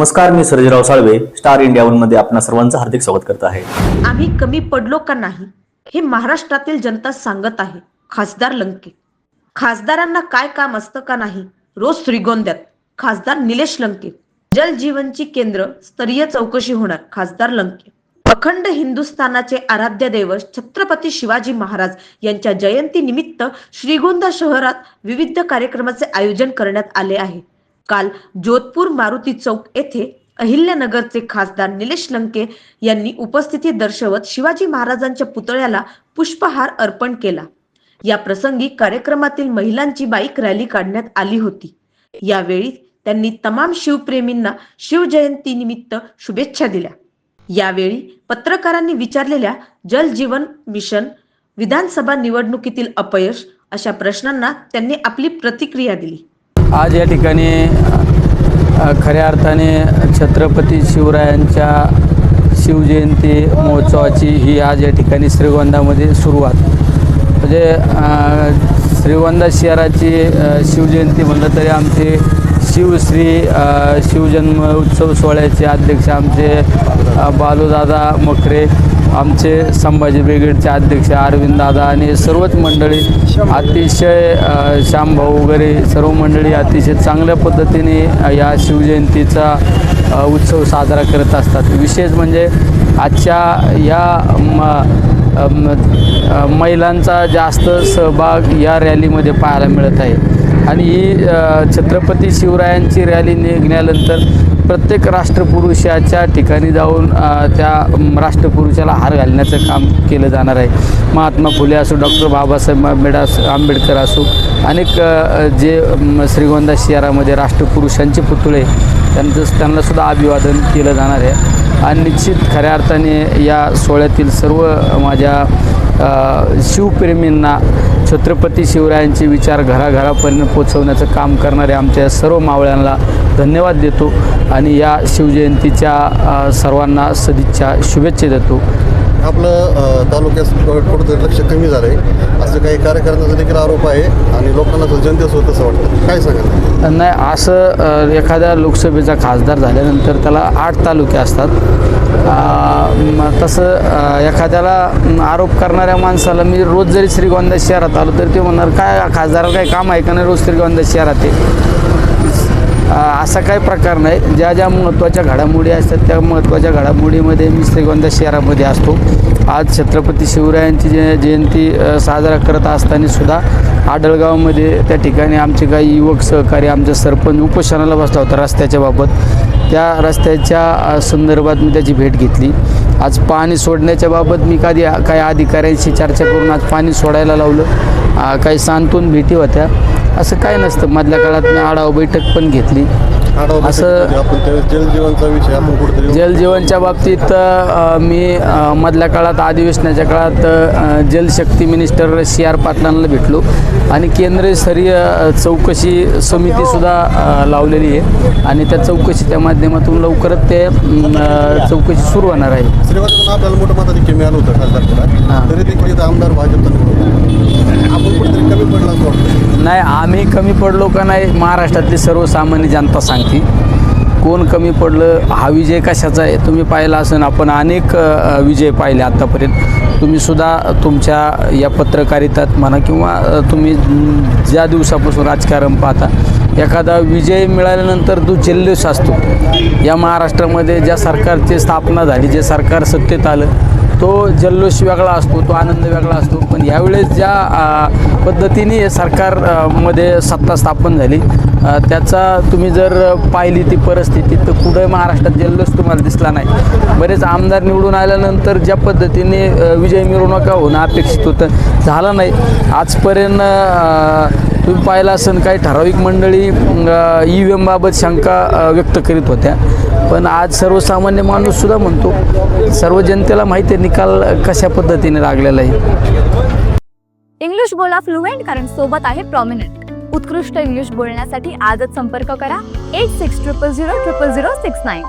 नमस्कार मी Sarjerao Salve star India वनमध्ये आपणा सर्वांचं हार्दिक स्वागत करत आहे. आम्ही कमी पडलो का नाही हे महाराष्ट्रातील जनता सांगत आहे खासदार लंके. खासदारांना काय काम असतं का नाही रोज श्रीगोंद्यात खासदार निलेश लंके. जल जीवनची केंद्र स्तरीय चौकशी होणार खासदार लंके. अखंड हिंदुस्थानाचे आराध्य दैवत छत्रपती शिवाजी महाराज यांच्या जयंती निमित्त श्रीगोंदा शहरात विविध कार्यक्रमाचे आयोजन करण्यात आले आहे. काल जोधपूर मारुती चौक येथे अहिल्यानगरचे खासदार निलेश लंके यांनी उपस्थिती दर्शवत शिवाजी महाराजांच्या पुतळ्याला पुष्पहार अर्पण केला. या प्रसंगी कार्यक्रमातील महिलांची बाईक रॅली काढण्यात आली होती. यावेळी त्यांनी तमाम शिवप्रेमींना शिवजयंती निमित्त शुभेच्छा दिल्या. यावेळी पत्रकारांनी विचारलेल्या जल जीवन मिशन विधानसभा निवडणुकीतील अपयश अशा प्रश्नांना त्यांनी आपली प्रतिक्रिया दिली. आज या ठिकाणी खऱ्या अर्थाने छत्रपती शिवरायांच्या शिवजयंती महोत्सवाची ही आज या ठिकाणी श्रीगोंदामध्ये सुरुवात. म्हणजे श्रीगोंदा शहराची शिवजयंती म्हणलं तरी आमचे शिवश्री शिवजन्म उत्सव सोहळ्याचे अध्यक्ष आमचे बालूदादा मखरे आमचे संभाजी ब्रिगेडचे अध्यक्ष अरविंद दादा आणि सर्वच मंडळी अतिशय श्यामभाऊ वगैरे सर्व मंडळी अतिशय चांगल्या पद्धतीने या शिवजयंतीचा उत्सव साजरा करत असतात. विशेष म्हणजे आजच्या या म महिलांचा जास्त सहभाग या रॅलीमध्ये पाहायला मिळत आहे. आणि ही छत्रपती शिवरायांची रॅली निघण्यानंतर प्रत्येक राष्ट्रपुरुषाच्या ठिकाणी जाऊन त्या राष्ट्रपुरुषाला हार घालण्याचं काम केलं जाणार आहे. महात्मा फुले असो डॉक्टर बाबासाहेब आंबेड आंबेडकर असो अनेक जे श्रीगोंदा शहरामध्ये राष्ट्रपुरुषांचे पुतळे त्यांचं त्यांनासुद्धा अभिवादन केलं जाणार आहे. आणि निश्चित खऱ्या अर्थाने या सोहळ्यातील सर्व माझ्या शिवप्रेमींना छत्रपती शिवरायांचे विचार घराघरापर्यंत पोचवण्याचं काम करणाऱ्या आमच्या सर्व मावळ्यांना धन्यवाद देतो आणि या शिवजयंतीच्या सर्वांना सदिच्छा शुभेच्छा देतो. आपलं तालुक्यात कुठंतरी लक्ष कमी झालं आहे असं काही कार्यकर्त्यांचा देखील आरोप आहे आणि लोकांना तर जनतेच होतं असं वाटतं. काय सांगाल? नाही असं एखाद्या लोकसभेचा खासदार झाल्यानंतर त्याला आठ तालुके असतात. तसं एखाद्याला आरोप करणाऱ्या माणसाला मी रोज जरी श्रीगोंदा शहरात आलो तर ते म्हणणार काय खासदाराला काही काम आहे का नाही रोज श्रीगोंदा शहरात? आहे असा काही प्रकार नाही. ज्या ज्या महत्त्वाच्या घडामोडी असतात त्या महत्त्वाच्या घडामोडीमध्ये मी श्रीगोंदा शहरामध्ये असतो. आज छत्रपती शिवरायांची जे जयंती साजरा करत असताना सुद्धा आडळगावमध्ये त्या ठिकाणी आमचे काही युवक सहकारी आमचा सरपंच उपोषणाला बसला होता रस्त्याच्या बाबत. त्या रस्त्याच्या संदर्भात मी त्याची भेट घेतली. आज पाणी सोडण्याच्या बाबत मी कधी काही अधिकाऱ्यांशी चर्चा करून आज पाणी सोडायला लावलं. काही सांतून भेटी होत्या. असं काय नसतं. मधल्या काळात मी आढावा बैठक पण घेतली. असं- त्या जलजीवनचा विषय आपण कुठेतरी जलजीवनच्या बाबतीत अ, मी अ, मधल्या काळात अधिवेशनाच्या काळात अ, जलशक्ती मिनिस्टर सी आर पाटलांना भेटलो. आणि केंद्रस्तरीय अ, चौकशी समितीसुद्धा अ, लावलेली आहे. आणि त्या चौकशीच्या माध्यमातून लवकरच ते अ, चौकशी सुरू होणार आहे. श्रीवास्तून आपल्याला मोठं मताधिक्य मिळालं होतं खासदारला हां. तरी देखील इथं आमदार भाजपचा निवडून आला. आपण कुठेतरी कमी पडला असं वाटतं. नाही आम्ही कमी पडलो का नाही महाराष्ट्रातली सर्वसामान्य जनता सांगते. कोण कमी पडलं हा विजय कशाचा आहे तुम्ही पाहिला असेल आपण अनेक विजय पाहिले आत्तापर्यंत तुम्ही सुद्धा तुमच्या या पत्रकारितात म्हणा किंवा तुम्ही ज्या दिवसापासून राजकारण पाहता एखादा विजय मिळाल्यानंतर तो जल्लोष असतो. या महाराष्ट्रामध्ये ज्या सरकारची स्थापना झाली जे सरकार सत्तेत आलं तो जल्लोष वेगळा असतो तो आनंद वेगळा असतो. पण यावेळेस ज्या पद्धतीने सरकारमध्ये सत्ता स्थापन झाली त्याचा तुम्ही जर पाहिली ती परिस्थिती तर कुठं महाराष्ट्रात जल्लोष तुम्हाला दिसला नाही. बरेच आमदार निवडून आल्यानंतर ज्या पद्धतीने विजय मिरवणुका होणं अपेक्षित होतं झालं नाही. आजपर्यंत तुम्ही पाहिलं असेल काही ठराविक मंडळी ई व्ही एमबाबत शंका व्यक्त करीत होत्या. पण आज सर्वसामान्य माणूससुद्धा म्हणतो सर्व जनतेला माहिती आहे निकाल कशा पद्धतीने लागलेला आहे. इंग्लिश बोला फ्लुएंट कारण सोबत आहे प्रॉमिनंट उत्कृष्ट इंग्लिश बोलण्यासाठी आजच संपर्क करा. Eight six triple zero triple zero six nine